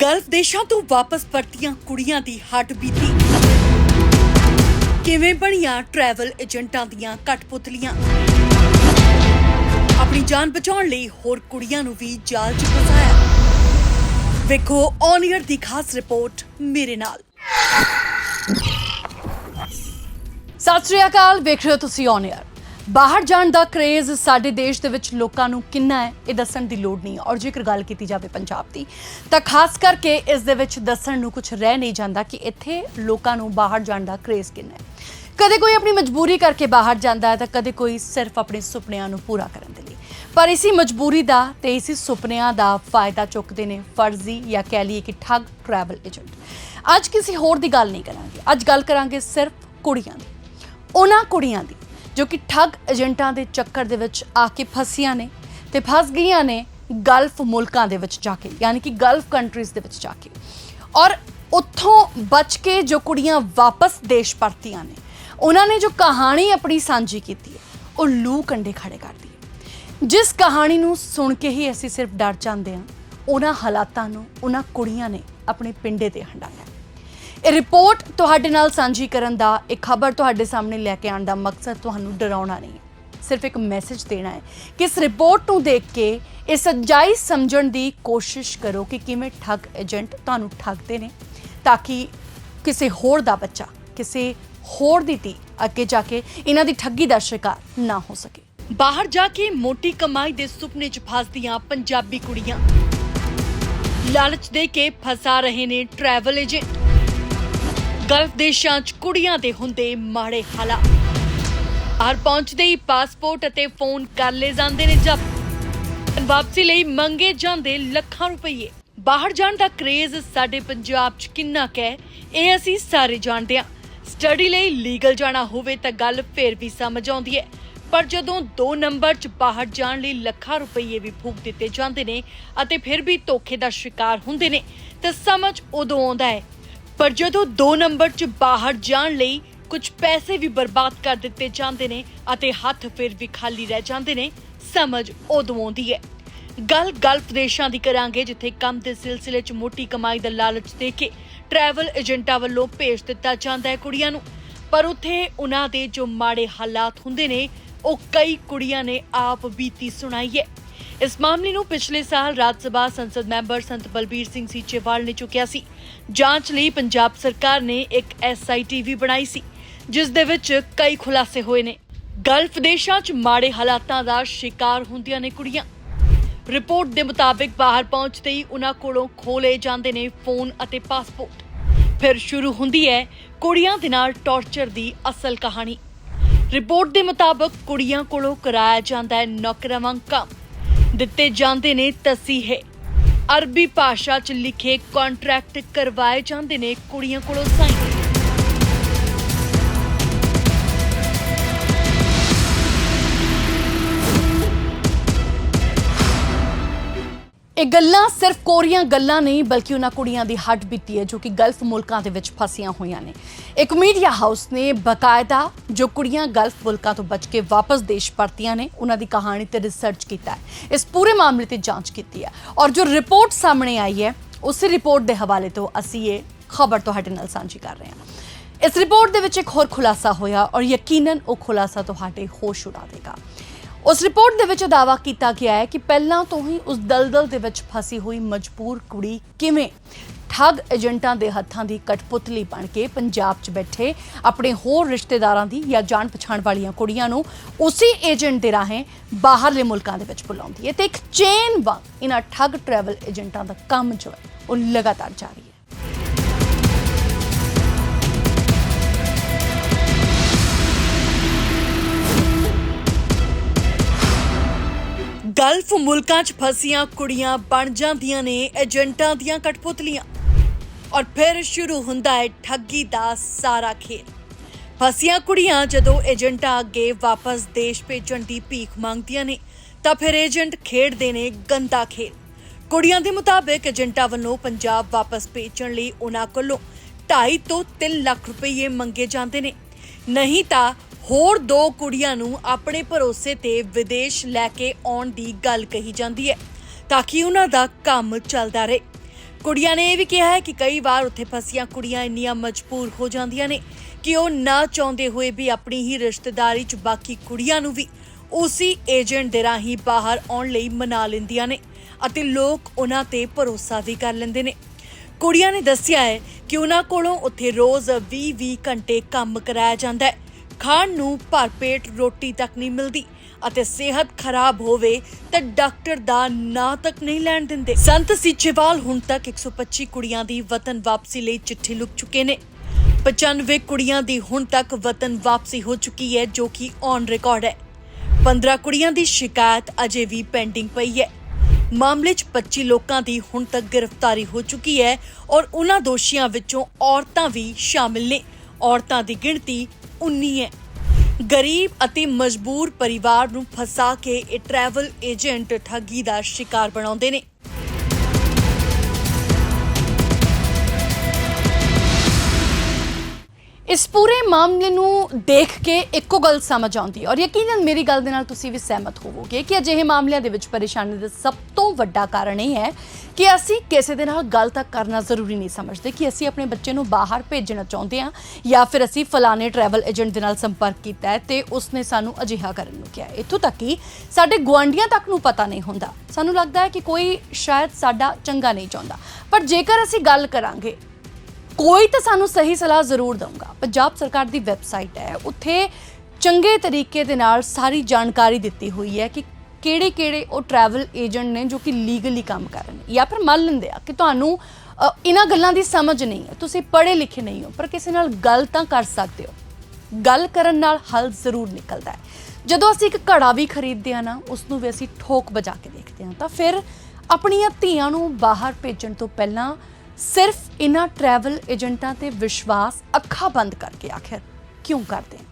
Gulf ਦੇਸ਼ਾਂ ਤੋਂ ਵਾਪਸ ਪਰਤੀਆਂ ਕੁੜੀਆਂ ਦੀ ਹੱਟ ਬੀਤੀ। ਕਿਵੇਂ ਬਣੀਆਂ ਟਰੈਵਲ ਏਜੰਟਾਂ ਦੀਆਂ ਕਠਪੁਤਲੀਆਂ? ਆਪਣੀ ਜਾਨ ਬਚਾਉਣ ਲਈ ਹੋਰ ਕੁੜੀਆਂ ਨੂੰ ਵੀ ਜਾਲ 'ਚ ਫਸਾਇਆ। ਵੇਖੋ ਔਨ ਏਅਰ ਦੀ ਖਾਸ ਰਿਪੋਰਟ ਮੇਰੇ ਨਾਲ। ਸਤਿ ਸ਼੍ਰੀ ਅਕਾਲ, ਵੇਖ ਰਹੇ ਹੋ ਤੁਸੀਂ ਔਨ ਏਅਰ ਬਾਹਰ ਜਾਣ ਦਾ ਕਰੇਜ਼ ਸਾਡੇ ਦੇਸ਼ ਦੇ ਵਿੱਚ ਲੋਕਾਂ ਨੂੰ ਕਿੰਨਾ ਹੈ, ਇਹ ਦੱਸਣ ਦੀ ਲੋੜ ਨਹੀਂ। ਔਰ ਜੇਕਰ ਗੱਲ ਕੀਤੀ ਜਾਵੇ ਪੰਜਾਬ ਦੀ, ਤਾਂ ਖਾਸ ਕਰਕੇ ਇਸ ਦੇ ਵਿੱਚ ਦੱਸਣ ਨੂੰ ਕੁਝ ਰਹਿ ਨਹੀਂ ਜਾਂਦਾ ਕਿ ਇੱਥੇ ਲੋਕਾਂ ਨੂੰ ਬਾਹਰ ਜਾਣ ਦਾ ਕਰੇਜ਼ ਕਿੰਨਾ ਹੈ। ਕਦੇ ਕੋਈ ਆਪਣੀ ਮਜਬੂਰੀ ਕਰਕੇ ਬਾਹਰ ਜਾਂਦਾ ਹੈ, ਤਾਂ ਕਦੇ ਕੋਈ ਸਿਰਫ ਆਪਣੇ ਸੁਪਨਿਆਂ ਨੂੰ ਪੂਰਾ ਕਰਨ ਦੇ ਲਈ। ਪਰ ਇਸੀ ਮਜਬੂਰੀ ਦਾ ਤੇ ਇਸੀ ਸੁਪਨਿਆਂ ਦਾ ਫਾਇਦਾ ਚੁੱਕਦੇ ਨੇ ਫਰਜ਼ੀ ਜਾਂ ਕਹਿ ਲਈਏ ਕਿ ਠੱਗ ਟਰੈਵਲ ਏਜੰਟ ਅੱਜ ਕਿਸੇ ਹੋਰ ਦੀ ਗੱਲ ਨਹੀਂ ਕਰਾਂਗੇ। ਅੱਜ ਗੱਲ ਕਰਾਂਗੇ ਸਿਰਫ ਕੁੜੀਆਂ ਦੀ। ਉਹਨਾਂ ਕੁੜੀਆਂ ਦੀ। ਜੋ ਕਿ ਠੱਗ ਏਜੰਟਾਂ ਦੇ ਚੱਕਰ ਦੇ ਵਿੱਚ ਆ ਕੇ ਫਸੀਆਂ ਨੇ ਤੇ ਫਸ ਗਈਆਂ ਨੇ ਗਲਫ ਮੁਲਕਾਂ ਦੇ ਵਿੱਚ ਜਾ ਕੇ, ਯਾਨੀ ਕਿ ਗਲਫ ਕੰਟਰੀਜ਼ ਦੇ ਵਿੱਚ ਜਾ ਕੇ। ਔਰ ਉੱਥੋਂ ਬਚ ਕੇ ਜੋ ਕੁੜੀਆਂ ਵਾਪਸ ਦੇਸ਼ ਪਰਤੀਆਂ ਨੇ, ਉਹਨਾਂ ਨੇ ਜੋ ਕਹਾਣੀ ਆਪਣੀ ਸਾਂਝੀ ਕੀਤੀ ਹੈ, ਉਹ ਲੂ ਕੰਡੇ ਖੜੇ ਕਰਦੀ ਹੈ। ਜਿਸ ਕਹਾਣੀ ਨੂੰ ਸੁਣ ਕੇ ਹੀ ਅਸੀਂ ਸਿਰਫ ਡਰ ਜਾਂਦੇ ਹਾਂ, ਉਹਨਾਂ ਹਾਲਾਤਾਂ ਨੂੰ, ਉਹਨਾਂ ਕੁੜੀਆਂ ਨੇ ਆਪਣੇ ਪਿੰਡੇ ਤੇ ਹੰਡਾਇਆ। ਇਹ ਰਿਪੋਰਟ ਤੁਹਾਡੇ ਨਾਲ ਸਾਂਝੀ ਕਰਨ ਦਾ, ਇਹ ਖਬਰ ਤੁਹਾਡੇ ਸਾਹਮਣੇ ਲੈ ਕੇ ਆਉਣ ਦਾ ਮਕਸਦ ਤੁਹਾਨੂੰ ਡਰਾਉਣਾ ਨਹੀਂ ਸਿਰਫ ਇੱਕ ਮੈਸੇਜ ਦੇਣਾ ਹੈ ਕਿ ਇਸ ਰਿਪੋਰਟ ਨੂੰ ਦੇਖ ਕੇ, ਇਹ ਸੱਚਾਈ ਸਮਝਣ ਦੀ ਕੋਸ਼ਿਸ਼ ਕਰੋ ਕਿ ਕਿਵੇਂ ਠੱਗ ਏਜੰਟ ਤੁਹਾਨੂੰ ਠੱਗਦੇ ਨੇ, ਤਾਂ ਕਿ ਕਿਸੇ ਹੋਰ ਦਾ ਬੱਚਾ, ਕਿਸੇ ਹੋਰ ਦੀ ਧੀ ਅੱਗੇ ਜਾ ਕੇ ਇਹਨਾਂ ਦੀ ਠੱਗੀ ਦਾ ਸ਼ਿਕਾਰ ਨਾ ਹੋ ਸਕੇ। ਬਾਹਰ ਜਾ ਕੇ ਮੋਟੀ ਕਮਾਈ ਦੇ ਸੁਪਨੇ 'ਚ ਫਸਦੀਆਂ ਪੰਜਾਬੀ ਕੁੜੀਆਂ। ਲਾਲਚ ਦੇ ਕੇ ਫਸਾ ਰਹੇ ਨੇ ਟਰੈਵਲ ਏਜੰਟ ਗਲਫ ਦੇਸ਼ਾਂ 'ਚ ਕੁੜੀਆਂ ਦੇ ਹੁੰਦੇ ਮਾੜੇ ਹਾਲਾਤ। ਹਰ ਪਹੁੰਚਦੇ ਹੀ ਪਾਸਪੋਰਟ ਅਤੇ ਫੋਨ ਕਰ ਲਏ ਜਾਂਦੇ ਨੇ ਜਬ ਵਾਪਸੀ ਲਈ ਮੰਗੇ ਜਾਂਦੇ ਲੱਖਾਂ ਰੁਪਏ ਬਾਹਰ ਜਾਣ ਦਾ ਕ੍ਰੇਜ਼ ਸਾਡੇ ਪੰਜਾਬ 'ਚ ਕਿੰਨਾ ਕੁ ਇਹ ਅਸੀਂ ਸਾਰੇ ਜਾਣਦੇ ਹਾਂ। ਸਟੱਡੀ ਲਈ ਲੀਗਲ ਜਾਣਾ ਹੋਵੇ ਤਾਂ ਗੱਲ ਫੇਰ ਵੀ ਸਮਝ ਆਉਂਦੀ ਹੈ। ਪਰ ਜਦੋਂ 2 ਨੰਬਰ 'ਚ ਬਾਹਰ ਜਾਣ ਲਈ ਲੱਖਾਂ ਰੁਪਏ ਵੀ ਫੂਕ ਦਿੱਤੇ ਜਾਂਦੇ ਨੇ ਅਤੇ ਫਿਰ ਵੀ ਧੋਖੇ ਦਾ ਸ਼ਿਕਾਰ ਹੁੰਦੇ ਨੇ, ਤਾਂ ਸਮਝ ਉਦੋਂ ਆਉਂਦਾ ਹੈ ਪਰ ਜਦੋਂ 2 ਨੰਬਰ 'ਚ ਬਾਹਰ ਜਾਣ ਲਈ ਕੁਝ ਪੈਸੇ ਵੀ ਬਰਬਾਦ ਕਰ ਦਿੱਤੇ ਜਾਂਦੇ ਨੇ ਅਤੇ ਹੱਥ ਫਿਰ ਵੀ ਖਾਲੀ ਰਹਿ ਜਾਂਦੇ ਨੇ, ਸਮਝ ਉਦੋਂ ਆਉਂਦੀ ਹੈ। ਗੱਲ ਗਲਫ ਦੇਸ਼ਾਂ ਦੀ ਕਰਾਂਗੇ, ਜਿੱਥੇ ਕੰਮ ਦੇ ਸਿਲਸਿਲੇ 'ਚ ਮੋਟੀ ਕਮਾਈ ਦਾ ਲਾਲਚ ਦੇ ਕੇ ਟਰੈਵਲ ਏਜੰਟਾਂ ਵੱਲੋਂ ਭੇਜ ਦਿੱਤਾ ਜਾਂਦਾ ਹੈ ਕੁੜੀਆਂ ਨੂੰ। ਪਰ ਉੱਥੇ ਉਹਨਾਂ ਦੇ ਜੋ ਮਾੜੇ ਹਾਲਾਤ ਹੁੰਦੇ ਨੇ, ਉਹ ਕਈ ਕੁੜੀਆਂ ਨੇ ਆਪ ਬੀਤੀ ਸੁਣਾਈ ਹੈ। ਇਸ ਮਾਮਲੇ ਨੂੰ ਪਿਛਲੇ ਸਾਲ ਰਾਜ ਸਭਾ ਸੰਸਦ ਮੈਂਬਰ ਸੰਤ ਬਲਬੀਰ ਸਿੰਘ ਸੀਚੇਵਾਲ ਨੇ ਚੁੱਕਿਆ ਸੀ। ਜਾਂਚ ਲਈ ਪੰਜਾਬ ਸਰਕਾਰ ਨੇ ਇੱਕ ਐਸਆਈਟੀ ਵੀ ਬਣਾਈ ਸੀ, ਜਿਸ ਦੇ ਵਿੱਚ ਕਈ ਖੁਲਾਸੇ ਹੋਏ ਨੇ। ਗਲਫ ਦੇਸ਼ਾਂ 'ਚ ਮਾੜੇ ਹਾਲਾਤਾਂ ਦਾ ਸ਼ਿਕਾਰ ਹੁੰਦੀਆਂ ਨੇ ਕੁੜੀਆਂ। ਰਿਪੋਰਟ ਦੇ ਮੁਤਾਬਿਕ ਬਾਹਰ ਪਹੁੰਚਦੇ ਹੀ ਉਹਨਾਂ ਕੋਲੋਂ ਖੋਲੇ ਜਾਂਦੇ ਨੇ ਫੋਨ ਅਤੇ ਪਾਸਪੋਰਟ। ਫਿਰ ਸ਼ੁਰੂ ਹੁੰਦੀ ਹੈ ਕੁੜੀਆਂ ਦੇ ਨਾਲ ਟੌਰਚਰ ਦੀ ਅਸਲ ਕਹਾਣੀ। ਰਿਪੋਰਟ ਦੇ ਮੁਤਾਬਕ ਕੁੜੀਆਂ ਕੋਲੋਂ ਕਰਾਇਆ ਜਾਂਦਾ ਹੈ ਨੌਕਰਾਂ ਵਾਂਗ ਕੰਮ। ਦਿੱਤੇ ਜਾਂਦੇ ਨੇ ਤਸੀਹੇ। ਅਰਬੀ ਭਾਸ਼ਾ 'ਚ ਲਿਖੇ ਕੰਟਰੈਕਟ ਕਰਵਾਏ ਜਾਂਦੇ ਨੇ ਕੁੜੀਆਂ ਕੋਲੋਂ ਸਾਈਨ ਇਹ ਗੱਲਾਂ ਸਿਰਫ ਕੋਰੀਆਂ ਗੱਲਾਂ ਨਹੀਂ, ਬਲਕਿ ਉਹਨਾਂ ਕੁੜੀਆਂ ਦੀ ਹੱਡ ਬੀਤੀ ਹੈ, ਜੋ ਕਿ ਗਲਫ ਮੁਲਕਾਂ ਦੇ ਵਿੱਚ ਫਸੀਆਂ ਹੋਈਆਂ ਨੇ। ਇੱਕ ਮੀਡੀਆ ਹਾਊਸ ਨੇ ਬਕਾਇਦਾ ਜੋ ਕੁੜੀਆਂ ਗਲਫ ਮੁਲਕਾਂ ਤੋਂ ਬਚ ਕੇ ਵਾਪਸ ਦੇਸ਼ ਪਰਤੀਆਂ ਨੇ, ਉਹਨਾਂ ਦੀ ਕਹਾਣੀ ਤੇ ਰਿਸਰਚ ਕੀਤਾ ਹੈ। ਇਸ ਪੂਰੇ ਮਾਮਲੇ ਤੇ ਜਾਂਚ ਕੀਤੀ ਹੈ। ਔਰ ਜੋ ਰਿਪੋਰਟ ਸਾਹਮਣੇ ਆਈ ਹੈ, ਉਸ ਰਿਪੋਰਟ ਦੇ ਹਵਾਲੇ ਤੋਂ ਅਸੀਂ ਇਹ ਖਬਰ ਤੁਹਾਡੇ ਨਾਲ ਸਾਂਝੀ ਕਰ ਰਹੇ ਹਾਂ। ਇਸ ਰਿਪੋਰਟ ਦੇ ਵਿੱਚ ਇੱਕ ਹੋਰ ਖੁਲਾਸਾ ਹੋਇਆ, ਔਰ ਯਕੀਨਨ ਉਹ ਖੁਲਾਸਾ ਤੁਹਾਡੇ ਹੋਸ਼ ਉਡਾ ਦੇਗਾ। ਉਸ ਰਿਪੋਰਟ ਦੇ ਵਿੱਚ ਦਾਅਵਾ ਕੀਤਾ ਗਿਆ ਹੈ ਕਿ ਪਹਿਲਾਂ ਤੋਂ ਹੀ ਉਸ ਦਲਦਲ ਦੇ ਵਿੱਚ ਫਸੀ ਹੋਈ ਮਜਬੂਰ ਕੁੜੀ ਕਿਵੇਂ ਠੱਗ ਏਜੰਟਾਂ ਦੇ ਹੱਥਾਂ ਦੀ ਕਠਪੁਤਲੀ ਬਣ ਕੇ ਪੰਜਾਬ 'ਚ ਬੈਠੇ ਆਪਣੇ ਹੋਰ ਰਿਸ਼ਤੇਦਾਰਾਂ ਦੀ ਜਾਂ ਜਾਣ ਪਛਾਣ ਵਾਲੀਆਂ ਕੁੜੀਆਂ ਨੂੰ ਉਸੇ ਏਜੰਟ ਦੇ ਰਾਹੀਂ ਬਾਹਰਲੇ ਮੁਲਕਾਂ ਦੇ ਵਿੱਚ ਬੁਲਾਉਂਦੀ ਹੈ ਤੇ ਇੱਕ ਚੇਨ ਵਾਂਗ ਇਹਨਾਂ ਠੱਗ ਟਰੈਵਲ ਏਜੰਟਾਂ ਦਾ ਕੰਮ ਜੋ ਹੈ ਉਹ ਲਗਾਤਾਰ ਜਾਰੀ ਹੈ। ਗਲਫ ਮੁਲਕਾਂ 'ਚ ਫਸੀਆਂ ਕੁੜੀਆਂ ਬਣ ਜਾਂਦੀਆਂ ਨੇ, ਏਜੰਟਾਂ ਦੀਆਂ ਕਠਪੁਤਲੀਆਂ। ਔਰ ਫਿਰ ਸ਼ੁਰੂ ਹੁੰਦਾ ਹੈ ਠੱਗੀ ਦਾ ਸਾਰਾ ਖੇਲ। ਫਸੀਆਂ ਕੁੜੀਆਂ ਜਦੋਂ ਏਜੰਟਾਂ ਅੱਗੇ ਵਾਪਸ ਦੇਸ਼ ਭੇਜਣ ਦੀ ਭੀਖ ਮੰਗਦੀਆਂ ਨੇ, ਤਾਂ ਫਿਰ ਏਜੰਟ ਖੇਡਦੇ ਨੇ ਗੰਦਾ ਖੇਲ। ਕੁੜੀਆਂ ਦੇ ਮੁਤਾਬਕ ਏਜੰਟਾਂ ਵੱਲੋਂ ਪੰਜਾਬ ਵਾਪਸ ਭੇਜਣ ਲਈ ਉਹਨਾਂ ਕੋਲੋਂ 2.5 ਤੋਂ 3 ਲੱਖ ਰੁਪਏ ਮੰਗੇ ਜਾਂਦੇ ਨੇ। ਨਹੀਂ ਤਾਂ ਹੋਰ ਦੋ ਕੁੜੀਆਂ ਨੂੰ ਆਪਣੇ ਭਰੋਸੇ ਤੇ ਵਿਦੇਸ਼ ਲੈ ਕੇ ਆਉਣ ਦੀ ਗੱਲ ਕਹੀ ਜਾਂਦੀ ਹੈ ਤਾਂ ਕਿ ਉਹਨਾਂ ਦਾ ਕੰਮ ਚੱਲਦਾ ਰਹੇ। ਕੁੜੀਆਂ ਨੇ ਇਹ ਵੀ ਕਿਹਾ ਹੈ ਕਿ ਕਈ ਵਾਰ ਉੱਥੇ ਫਸੀਆਂ ਕੁੜੀਆਂ ਇੰਨੀਆਂ ਮਜਬੂਰ ਹੋ ਜਾਂਦੀਆਂ ਨੇ ਕਿ ਉਹ ਨਾ ਚਾਹੁੰਦੇ ਹੋਏ ਵੀ ਆਪਣੀ ਹੀ ਰਿਸ਼ਤੇਦਾਰੀ 'ਚ ਬਾਕੀ ਕੁੜੀਆਂ ਨੂੰ ਵੀ ਉਸੇ ਏਜੰਟ ਦੇ ਰਾਹੀਂ ਬਾਹਰ ਆਉਣ ਲਈ ਮਨਾ ਲੈਂਦੀਆਂ ਨੇ ਅਤੇ ਲੋਕ ਉਹਨਾਂ ਤੇ ਭਰੋਸਾ ਵੀ ਕਰ ਲੈਂਦੇ ਨੇ। ਕੁੜੀਆਂ ਨੇ ਦੱਸਿਆ ਹੈ ਕਿ ਉਹਨਾਂ ਕੋਲੋਂ ਉੱਥੇ ਰੋਜ਼ 20-20 ਘੰਟੇ ਕੰਮ ਕਰਾਇਆ ਜਾਂਦਾ ਹੈ। ਖਾਣ ਨੂੰ ਭਰਪੇਟ ਰੋਟੀ ਤੱਕ ਨਹੀਂ ਮਿਲਦੀ ਅਤੇ ਸਿਹਤ ਖਰਾਬ ਹੋਵੇ ਤਾਂ ਡਾਕਟਰ ਦਾ ਨਾਂ ਤੱਕ ਨਹੀਂ ਲੈਣ ਦਿੰਦੇ। ਸੰਤ ਸੀਚੇਵਾਲ ਹੁਣ ਤੱਕ 125 ਕੁੜੀਆਂ ਦੀ ਵਤਨ ਵਾਪਸੀ ਲਈ ਚਿੱਠੀ ਲਿਖ ਚੁੱਕੇ ਨੇ। 95 ਕੁੜੀਆਂ ਦੀ ਹੁਣ ਤੱਕ ਵਤਨ ਵਾਪਸੀ ਹੋ ਚੁੱਕੀ ਹੈ, ਜੋ ਕਿ ਔਨ ਰਿਕਾਰਡ ਹੈ। 15 ਕੁੜੀਆਂ ਦੀ ਸ਼ਿਕਾਇਤ ਅਜੇ ਵੀ ਪੈਂਡਿੰਗ ਪਈ ਹੈ। ਮਾਮਲੇ 'ਚ 25 ਲੋਕਾਂ ਦੀ ਹੁਣ ਤੱਕ ਗ੍ਰਿਫਤਾਰੀ ਹੋ ਚੁੱਕੀ ਹੈ ਔਰ ਉਹਨਾਂ ਦੋਸ਼ੀਆਂ ਵਿੱਚੋਂ ਔਰਤਾਂ ਵੀ ਸ਼ਾਮਿਲ ਨੇ। ਔਰਤਾਂ ਦੀ ਗਿਣਤੀ 19 ਹੈ। ਗਰੀਬ ਅਤੇ ਮਜਬੂਰ ਪਰਿਵਾਰ ਨੂੰ ਫਸਾ ਕੇ ਇਹ ਟਰੈਵਲ ਏਜੰਟ ਠੱਗੀ ਦਾ ਸ਼ਿਕਾਰ ਬਣਾਉਂਦੇ ਨੇ। ਇਸ ਪੂਰੇ ਮਾਮਲੇ ਨੂੰ ਦੇਖ ਕੇ ਇੱਕੋ ਗੱਲ ਸਮਝ ਆਉਂਦੀ ਹੈ ਔਰ ਯਕੀਨਨ ਮੇਰੀ ਗੱਲ ਦੇ ਨਾਲ ਤੁਸੀਂ ਵੀ ਸਹਿਮਤ ਹੋਵੋਗੇ ਕਿ ਅਜਿਹੇ ਮਾਮਲਿਆਂ ਦੇ ਵਿੱਚ ਪਰੇਸ਼ਾਨੀ ਦਾ ਸਭ ਤੋਂ ਵੱਡਾ ਕਾਰਨ ਇਹ ਹੈ ਕਿ ਅਸੀਂ ਕਿਸੇ ਦੇ ਨਾਲ ਗੱਲ ਤਾਂ ਕਰਨਾ ਜ਼ਰੂਰੀ ਨਹੀਂ ਸਮਝਦੇ ਕਿ ਅਸੀਂ ਆਪਣੇ ਬੱਚੇ ਨੂੰ ਬਾਹਰ ਭੇਜਣਾ ਚਾਹੁੰਦੇ ਹਾਂ ਜਾਂ ਫਿਰ ਅਸੀਂ ਫਲਾਣੇ ਟਰੈਵਲ ਏਜੰਟ ਦੇ ਨਾਲ ਸੰਪਰਕ ਕੀਤਾ ਹੈ ਤੇ ਉਸਨੇ ਸਾਨੂੰ ਅਜਿਹਾ ਕਰਨ ਨੂੰ ਕਿਹਾ ਇੱਥੋਂ ਤੱਕ ਕਿ ਸਾਡੇ ਗੁਆਂਢੀਆਂ ਤੱਕ ਨੂੰ ਪਤਾ ਨਹੀਂ ਹੁੰਦਾ। ਸਾਨੂੰ ਲੱਗਦਾ ਹੈ ਕਿ ਕੋਈ ਸ਼ਾਇਦ ਸਾਡਾ ਚੰਗਾ ਨਹੀਂ ਚਾਹੁੰਦਾ। ਪਰ ਜੇਕਰ ਅਸੀਂ ਗੱਲ ਕਰਾਂਗੇ ਕੋਈ ਤਾਂ ਸਾਨੂੰ ਸਹੀ ਸਲਾਹ ਜ਼ਰੂਰ ਦਊਗਾ। ਪੰਜਾਬ ਸਰਕਾਰ ਦੀ ਵੈਬਸਾਈਟ ਹੈ। ਉੱਥੇ ਚੰਗੇ ਤਰੀਕੇ ਦੇ ਨਾਲ ਸਾਰੀ ਜਾਣਕਾਰੀ ਦਿੱਤੀ ਹੋਈ ਹੈ ਕਿ ਕਿਹੜੇ ਕਿਹੜੇ ਉਹ ਟਰੈਵਲ ਏਜੰਟ ਨੇ ਜੋ ਕਿ ਲੀਗਲੀ ਕੰਮ ਕਰਨ ਜਾਂ ਫਿਰ ਮੰਨ ਲੈਂਦੇ ਆ ਕਿ ਤੁਹਾਨੂੰ ਅ, ਇਹਨਾਂ ਗੱਲਾਂ ਦੀ ਸਮਝ ਨਹੀਂ ਹੈ। ਤੁਸੀਂ ਪੜ੍ਹੇ ਲਿਖੇ ਨਹੀਂ ਹੋ ਪਰ ਕਿਸੇ ਨਾਲ ਗੱਲ ਤਾਂ ਕਰ ਸਕਦੇ ਹੋ। ਗੱਲ ਕਰਨ ਨਾਲ ਹੱਲ ਜ਼ਰੂਰ ਨਿਕਲਦਾ ਹੈ। ਜਦੋਂ ਅਸੀਂ ਇੱਕ ਘੜਾ ਵੀ ਖਰੀਦਦੇ ਆ ਨਾ ਉਸ ਨੂੰ ਵੀ ਅਸੀਂ ਠੋਕ ਵਜਾ ਕੇ ਦੇਖਦੇ ਹਾਂ। ਤਾਂ ਫਿਰ ਆਪਣੀਆਂ ਧੀਆਂ ਨੂੰ ਬਾਹਰ ਭੇਜਣ ਤੋਂ ਪਹਿਲਾਂ ਸਿਰਫ ਇਨ੍ਹਾਂ ਟਰੈਵਲ ਏਜੰਟਾਂ ਤੇ ਵਿਸ਼ਵਾਸ ਅੱਖਾਂ ਬੰਦ ਕਰਕੇ ਆਖਿਰ ਕਿਉਂ ਕਰਦੇ ਹਾਂ